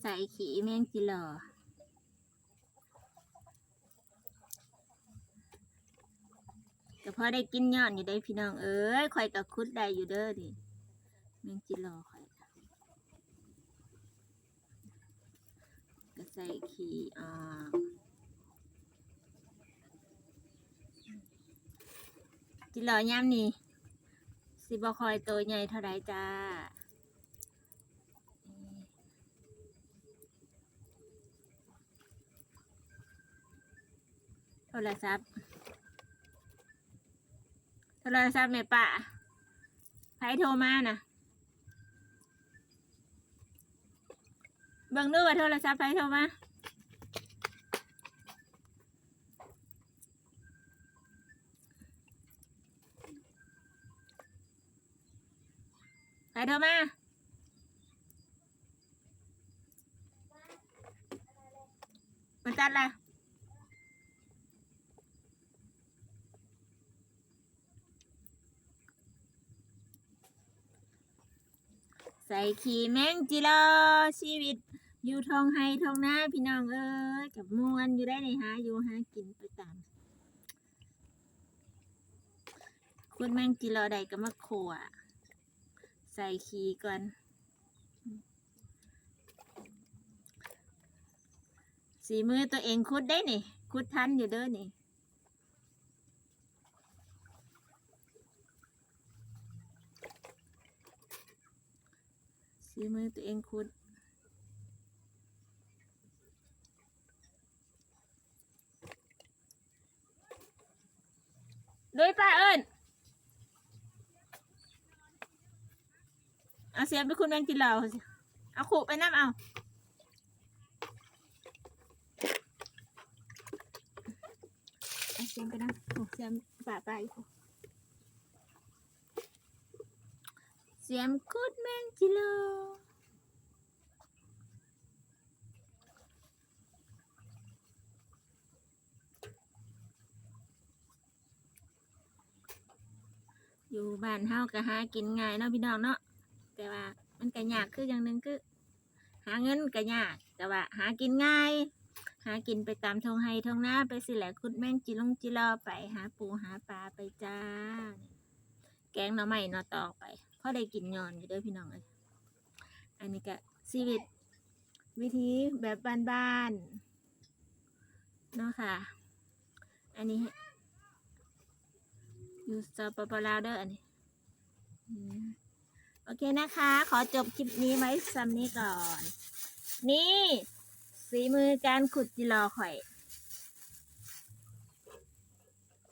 ใส่ขี้แมงจิหลอก็พอได้กินยอนอยู่ได้พี่น้องเอ้ยข่อยก็คุดได้อยู่เด้อดิแมงจิหลอข่อยก็ใส่ขี้อ่อกจิหลอย่ำนี่สิบคอยตัวใหญ่เท่าไรจ้า โทรศัพท์ โทรศัพท์แม่ป่าใครโทรมานะเบิ่งดูว่าโทรศัพท์ใครโทรมาใครโทรมามันตัดละ ใส่ขี่แมงจิโลชีวิต อยู่ทองไฮทองหน้าพี่น้องเอ้ยกับมวนอยู่ได้ในหาอยู่หากินไปตามคุณแมงจิโลใดก็มาขวใส่ขี่ก่อนสีมือตัวเองคุดได้นี่คุดทันอยู่เด้อนี่ สีมือตัวเองคุดด้วยป้าเอิญเอาเสียไปคุณแมงกินเหล้าเอาขู่ไปน้ำเอาเอาเสียมไปน้ำโอ้เสียมป่าไป สียมคุดแมงกิโลอยู่บ้านเฮาก็หากินง่ายเนาะพี่น้องเนาะแต่ว่ามันก็ยากคืออย่างหนึ่งคือ หาเงินก็ยากแต่ว่าหากินง่าย หากินไปตามทงไฮทงนาไปสิแหละคุดแม่งจิลงจิรอไปหาปูหาปลาไปจ้า แกงหน่อไม้หน่อตอกไปพอได้กินยอนอยู่เด้อพี่น้องเอ้ยอันนี้ก็ชีวิต วิธีแบบบ้านๆเนาะค่ะ อันนี้อยู่สปปลาวเด้ออันนี้โอเคนะคะ ขอจบคลิปนี้ไว้ซ้ำนี้ก่อน นี่สีมือการขุดจิรอข่อย